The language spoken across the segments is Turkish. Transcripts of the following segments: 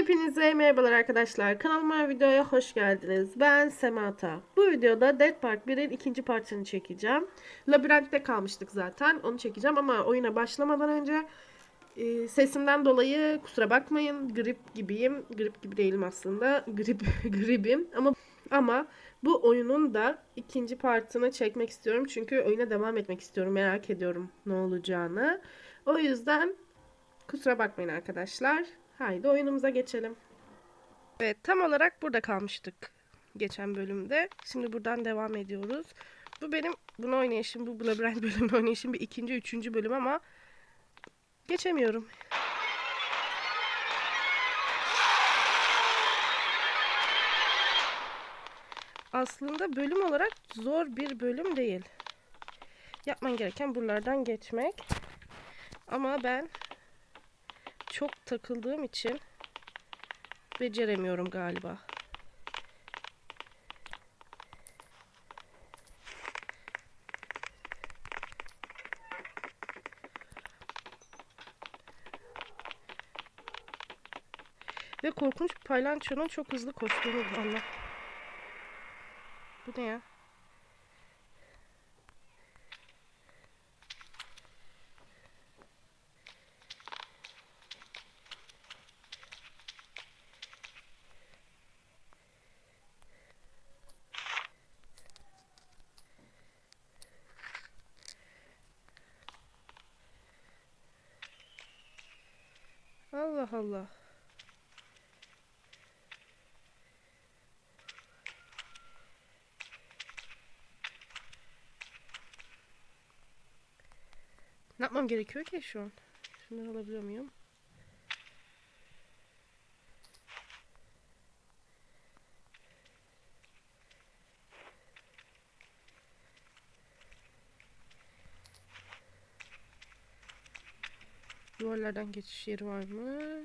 Hepinize merhabalar arkadaşlar. Kanalıma videoya hoş geldiniz. Ben Semata. Bu videoda Dead Park 1'in ikinci partını çekeceğim. Labirentte kalmıştık zaten. Onu çekeceğim ama oyuna başlamadan önce e, sesimden dolayı kusura bakmayın. Grip gibiyim. Grip gibi değilim aslında. Grip gribim ama ama bu oyunun da ikinci partını çekmek istiyorum. Çünkü oyuna devam etmek istiyorum. Merak ediyorum ne olacağını. O yüzden kusura bakmayın arkadaşlar. Haydi oyunumuza geçelim. Evet tam olarak burada kalmıştık geçen bölümde. Şimdi buradan devam ediyoruz. Bu benim bunu oynayışım, bu labirent bölümünü oynayışım bir ikinci, üçüncü bölüm ama geçemiyorum. Aslında bölüm olarak zor bir bölüm değil. Yapman gereken buralardan geçmek. Ama ben çok takıldığım için beceremiyorum galiba. Ve korkunç paylançonun çok hızlı koştuğunu anla. Bu ne ya? Allah Allah. Ne yapmam gerekiyor ki şu an? Şunları alabiliyor muyum? Duvarlardan geçiş yeri var mı?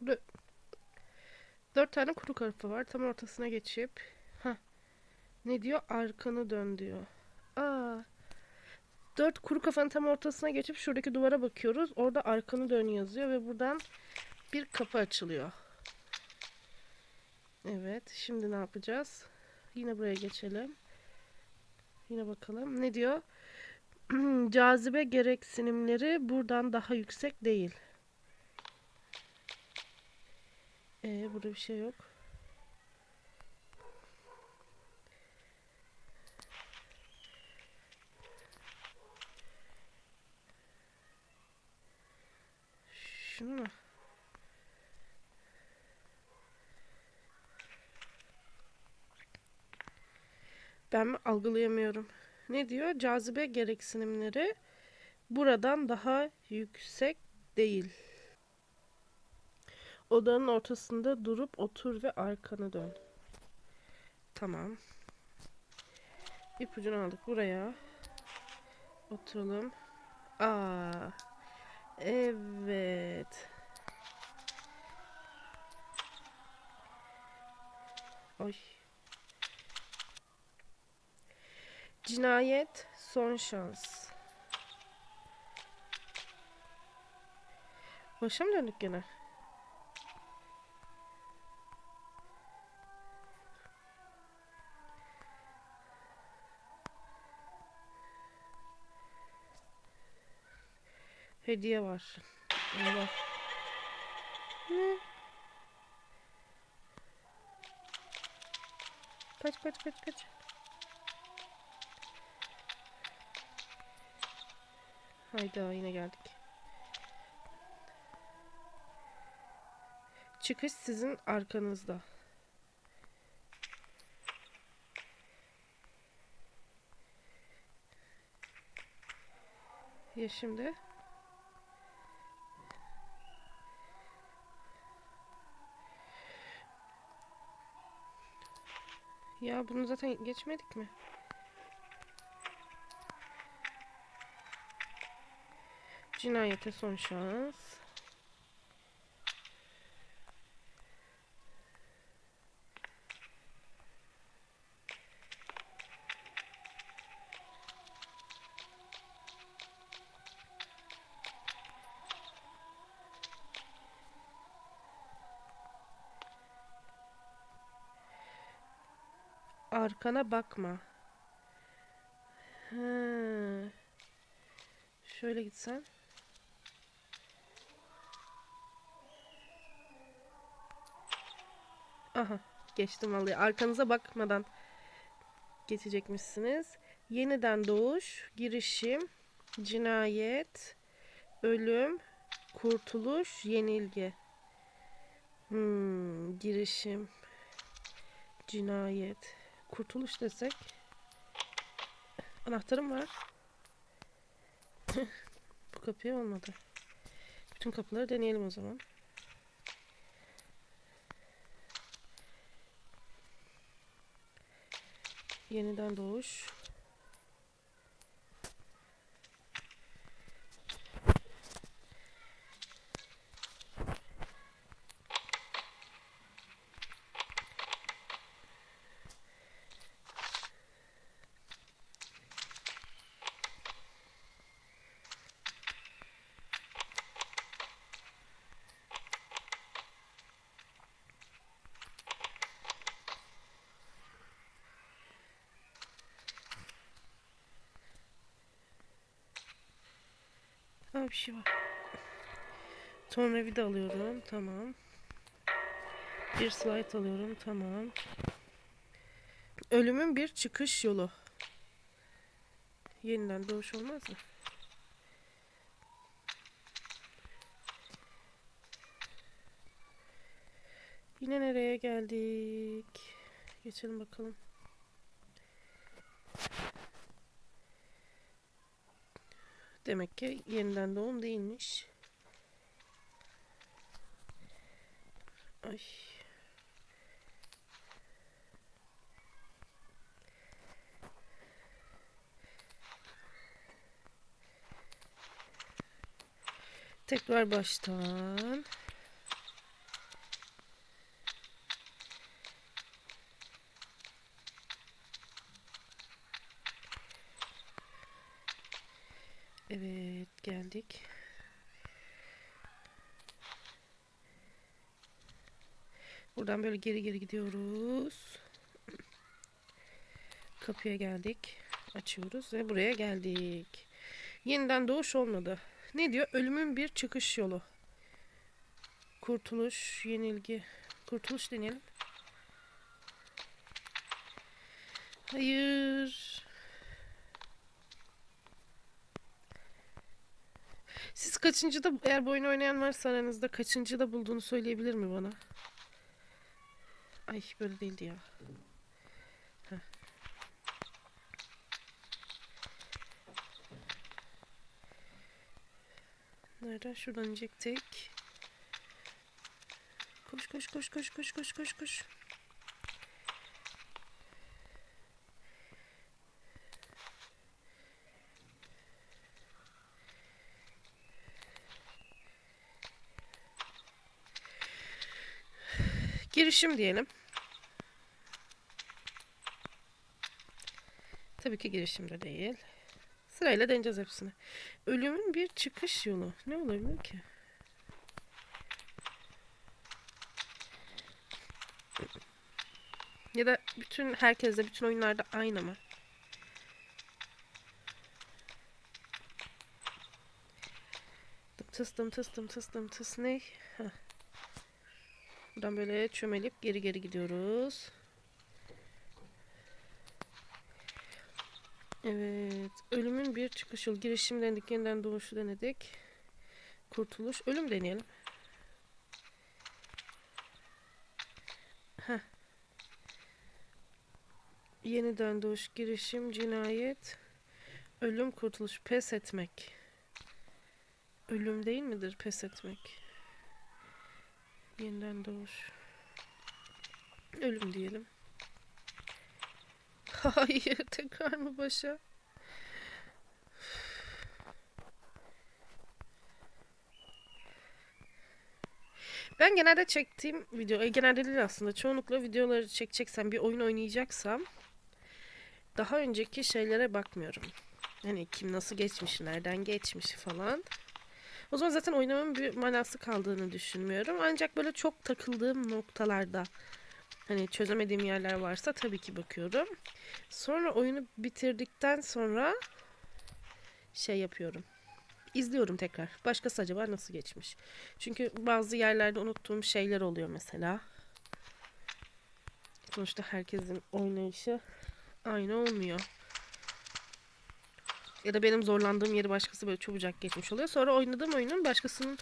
Burada dört tane kuru karıfı var. Tam ortasına geçip ha ne diyor? Arkanı dön diyor. Aa. Dört kuru kafanın tam ortasına geçip şuradaki duvara bakıyoruz. Orada arkanı dön yazıyor ve buradan bir kapı açılıyor. Evet. Şimdi ne yapacağız? Yine buraya geçelim. Yine bakalım. Ne diyor? Cazibe gereksinimleri buradan daha yüksek değil. Ee, burada bir şey yok. Şunu mu? Ben mi algılayamıyorum. Ne diyor? Cazibe gereksinimleri buradan daha yüksek değil. Odanın ortasında durup otur ve arkanı dön. Tamam. İpucunu aldık buraya. Oturalım. Aa. Evet. Ay. Cinayet son şans. Başa mı döndük gene? Hediye var. Allah. Ne? Kaç kaç kaç kaç. Hayda yine geldik. Çıkış sizin arkanızda. Ya şimdi? Ya bunu zaten geçmedik mi? Cinayete son şans. Arkana bakma. Ha. Şöyle gitsen. Aha geçtim vallahi. Arkanıza bakmadan geçecekmişsiniz. Yeniden doğuş, girişim, cinayet, ölüm, kurtuluş, yenilgi. Hmm, girişim, cinayet, kurtuluş desek. Anahtarım var. Bu kapıya olmadı. Bütün kapıları deneyelim o zaman. Yeniden doğuş. Ha bir şey var. Sonra vida alıyorum. Tamam. Bir slide alıyorum. Tamam. Ölümün bir çıkış yolu. Yeniden doğuş olmaz mı? Yine nereye geldik? Geçelim bakalım. Demek ki yeniden doğum değilmiş. Ay. Tekrar baştan. Evet geldik. Buradan böyle geri geri gidiyoruz. Kapıya geldik. Açıyoruz ve buraya geldik. Yeniden doğuş olmadı. Ne diyor? Ölümün bir çıkış yolu. Kurtuluş, yenilgi. Kurtuluş deneyelim. Hayır. Siz kaçıncıda eğer bu oyunu oynayan varsa aranızda kaçıncıda bulduğunu söyleyebilir mi bana? Ay böyle değildi ya. Heh. Nereden? Şuradan inecektik. Koş koş koş koş koş koş koş koş. Girişim diyelim. Tabii ki girişimde değil. Sırayla deneyeceğiz hepsini. Ölümün bir çıkış yolu. Ne olabilir ki? Ya da bütün herkeste bütün oyunlarda aynı mı? Tıs dım tıs dım tıs dım tıs ne? Heh. Buradan böyle çömelip geri geri gidiyoruz. Evet. Ölümün bir çıkış yolu. Girişim denedik. Yeniden doğuşu denedik. Kurtuluş. Ölüm deneyelim. Heh. Yeniden doğuş. Girişim. Cinayet. Ölüm. Kurtuluş. Pes etmek. Ölüm değil midir pes etmek? Yeniden doğuş. Ölüm diyelim. Hayır, tekrar mı başa? Ben genelde çektiğim video, e, genelde değil aslında çoğunlukla videoları çekeceksem, bir oyun oynayacaksam daha önceki şeylere bakmıyorum. Hani kim nasıl geçmiş, nereden geçmiş falan. O zaman zaten oynamamın bir manası kaldığını düşünmüyorum. Ancak böyle çok takıldığım noktalarda Hani çözemediğim yerler varsa tabii ki bakıyorum. Sonra oyunu bitirdikten sonra şey yapıyorum. İzliyorum tekrar. Başkası acaba nasıl geçmiş? Çünkü bazı yerlerde unuttuğum şeyler oluyor mesela. Sonuçta herkesin oynayışı aynı olmuyor. Ya da benim zorlandığım yeri başkası böyle çabucak geçmiş oluyor. Sonra oynadığım oyunun başkasının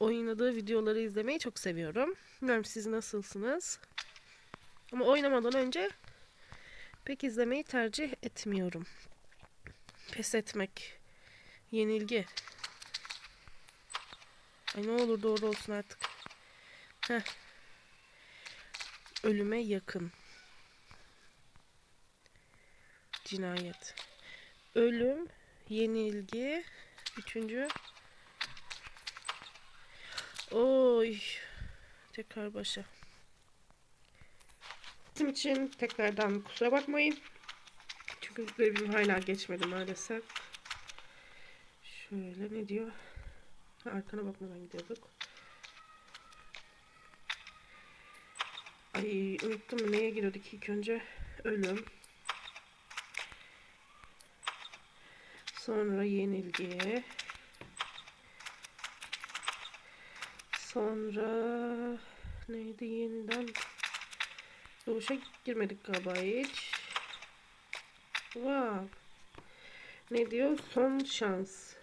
oynadığı videoları izlemeyi çok seviyorum. Bilmiyorum siz nasılsınız? Ama oynamadan önce pek izlemeyi tercih etmiyorum. Pes etmek. Yenilgi. Ay ne olur doğru olsun artık. Heh. Ölüme yakın. Cinayet. Ölüm, yenilgi, üçüncü. Oy. Tekrar başa. Bizim için tekrardan kusura bakmayın. Çünkü grevim hala geçmedi maalesef. Şöyle ne diyor? Ha, arkana bakmadan gidiyorduk. Ay unuttum neye giriyorduk ilk önce? Ölüm. Sonra yenilgi. Sonra neydi yeniden? Doğuşa girmedik galiba hiç. Wow. Ne diyor? Son şans.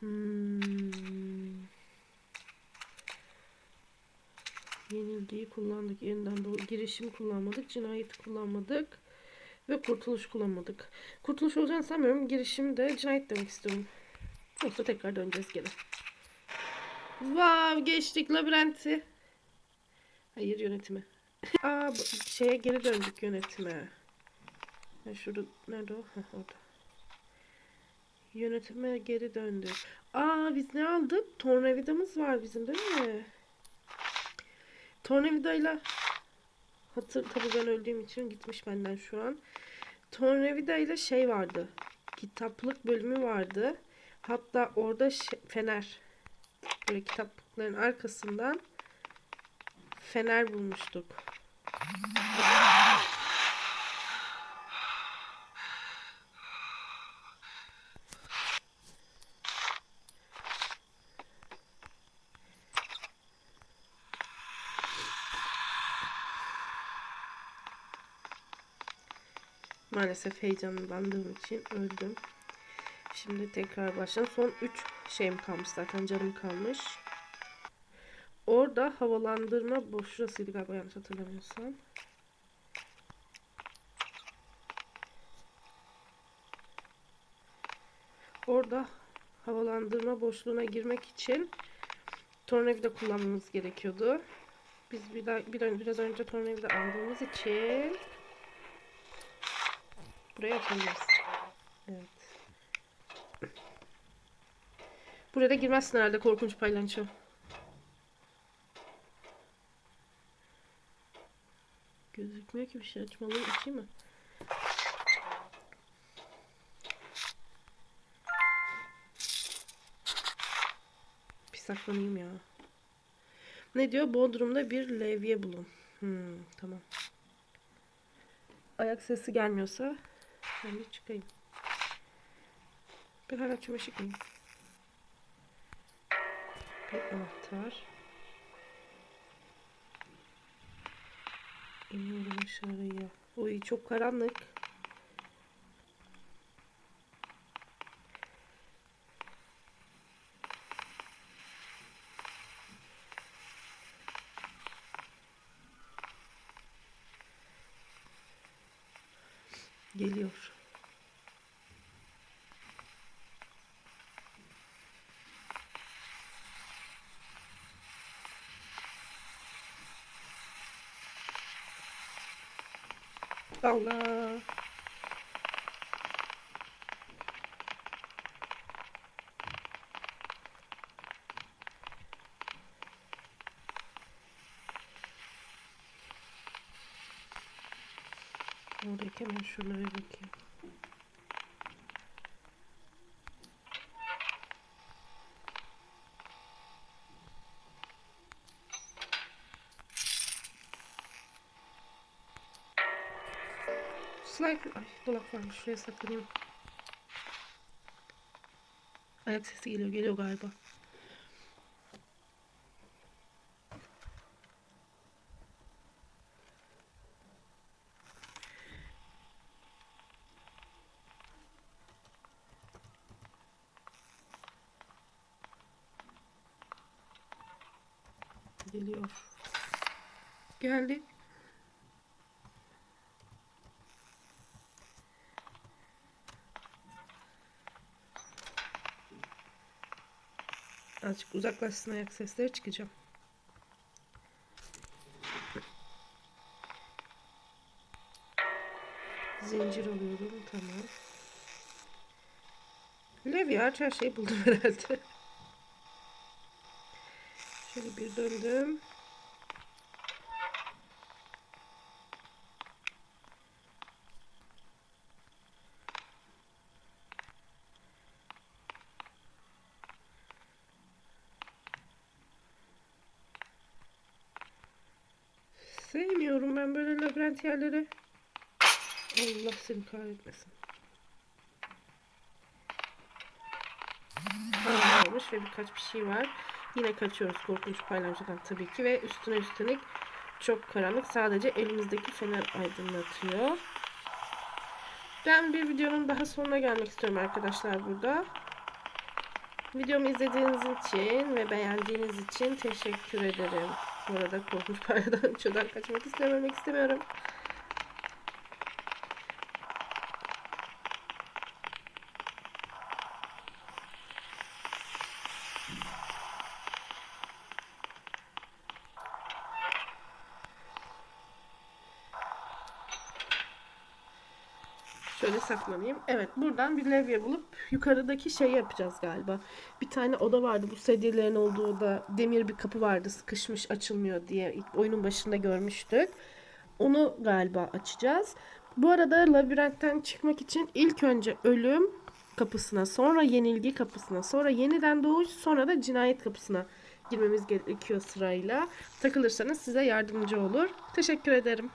Hmm. Yenilgiyi kullandık. Yeniden doğu girişim kullanmadık. Cinayeti kullanmadık. Ve kurtuluş kullanmadık. Kurtuluş olacağını sanmıyorum. Girişim de cinayet demek istiyorum. Yoksa tekrar döneceğiz geri. Wow geçtik labirenti. Hayır yönetimi. Aa şeye geri döndük yönetime. Ha, şurada nerede o? Heh, orada. Yönetime geri döndük. Aa biz ne aldık? Tornavidamız var bizim değil mi? Tornavidayla hatır tabii ben öldüğüm için gitmiş benden şu an. Tornavida ile şey vardı. Kitaplık bölümü vardı. Hatta orada şey- fener. Böyle kitaplıkların arkasından fener bulmuştuk. Maalesef heyecanlandığım için öldüm. Şimdi tekrar başlayalım. Son 3 şeyim kalmış zaten canım kalmış. Orada havalandırma boşluğuydu galiba yanlış hatırlamıyorsam. Orada havalandırma boşluğuna girmek için tornavida kullanmamız gerekiyordu. Biz bir daha, bir, ön- biraz önce tornavida aldığımız için buraya atabiliriz. Evet. Buraya da girmezsin herhalde korkunç paylanço. Gözükmüyor ki bir şey açmalıyım. Açayım mı? Bir saklanayım ya. Ne diyor? Bodrum'da bir levye bulun. Hmm, tamam. Ayak sesi gelmiyorsa ben de çıkayım. Ben hala çamaşır mıyım? Bir anahtar. İniyorum aşağıya. Oy çok karanlık. Geliyor. Allah. Oradaki hemen şunlara bakayım. Şuraya saklanayım. Ayak sesi geliyor. Geliyor galiba. Geliyor. Geldi. Azıcık uzaklaşsın ayak sesleri çıkacağım. Zincir alıyorum. Tamam. Levye aç her şeyi buldum herhalde. Şöyle bir döndüm. Sevmiyorum ben yerleri. Allah seni kahretmesin. Almış ve birkaç bir şey var. Yine kaçıyoruz korkunç paylaşımdan tabii ki ve üstüne üstelik çok karanlık. Sadece elimizdeki fener aydınlatıyor. Ben bir videonun daha sonuna gelmek istiyorum arkadaşlar burada. Videomu izlediğiniz için ve beğendiğiniz için teşekkür ederim. Bu arada korkunç payladan şuradan kaçmak istememek istemiyorum. Şöyle saklanayım. Evet buradan bir levye bulup yukarıdaki şey yapacağız galiba. Bir tane oda vardı bu sedyelerin olduğu oda. Demir bir kapı vardı sıkışmış açılmıyor diye ilk oyunun başında görmüştük. Onu galiba açacağız. Bu arada labirentten çıkmak için ilk önce ölüm kapısına, sonra yenilgi kapısına, sonra yeniden doğuş, sonra da cinayet kapısına girmemiz gerekiyor sırayla. Takılırsanız size yardımcı olur. Teşekkür ederim.